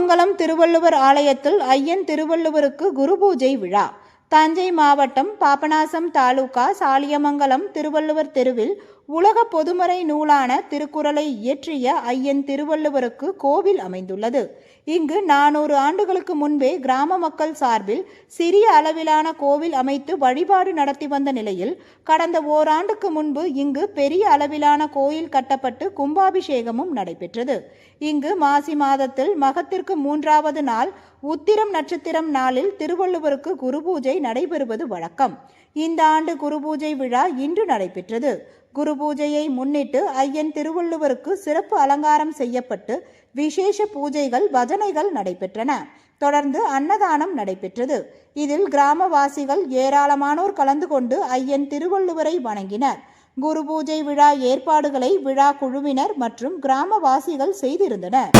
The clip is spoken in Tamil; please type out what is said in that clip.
மங்களம் திருவள்ளுவர் ஆலயத்தில் ஐயன் திருவள்ளுவருக்கு குரு பூஜை விழா. தஞ்சை மாவட்டம் பாபநாசம் தாலுகா சாலியமங்கலம் திருவள்ளுவர் தெருவில் உலக பொதுமறை நூலான திருக்குறளை இயற்றிய ஐயன் திருவள்ளுவருக்கு கோவில் அமைந்துள்ளது. இங்கு நானூறு ஆண்டுகளுக்கு முன்பே கிராம மக்கள் சார்பில் சிறிய அளவிலான கோவில் அமைத்து வழிபாடு நடத்தி வந்த நிலையில் கடந்த ஓராண்டுக்கு முன்பு இங்கு பெரிய அளவிலான கோயில் கட்டப்பட்டு கும்பாபிஷேகமும் நடைபெற்றது. இங்கு மாசி மாதத்தில் மகத்திற்கு மூன்றாவது நாள் உத்திரம் நட்சத்திரம் நாளில் திருவள்ளுவருக்கு குரு பூஜை நடைபெறுவது வழக்கம். இந்த ஆண்டு குரு பூஜை விழா இன்று நடைபெற்றது. குரு பூஜையை முன்னிட்டு ஐயன் திருவள்ளுவருக்கு சிறப்பு அலங்காரம் செய்யப்பட்டு விசேஷ பூஜைகள் பஜனைகள் நடைபெற்றன. தொடர்ந்து அன்னதானம் நடைபெற்றது. இதில் கிராமவாசிகள் ஏராளமானோர் கலந்து கொண்டு ஐயன் திருவள்ளுவரை வணங்கினர். குரு பூஜை விழா ஏற்பாடுகளை விழா குழுவினர் மற்றும் கிராமவாசிகள் செய்திருந்தனர்.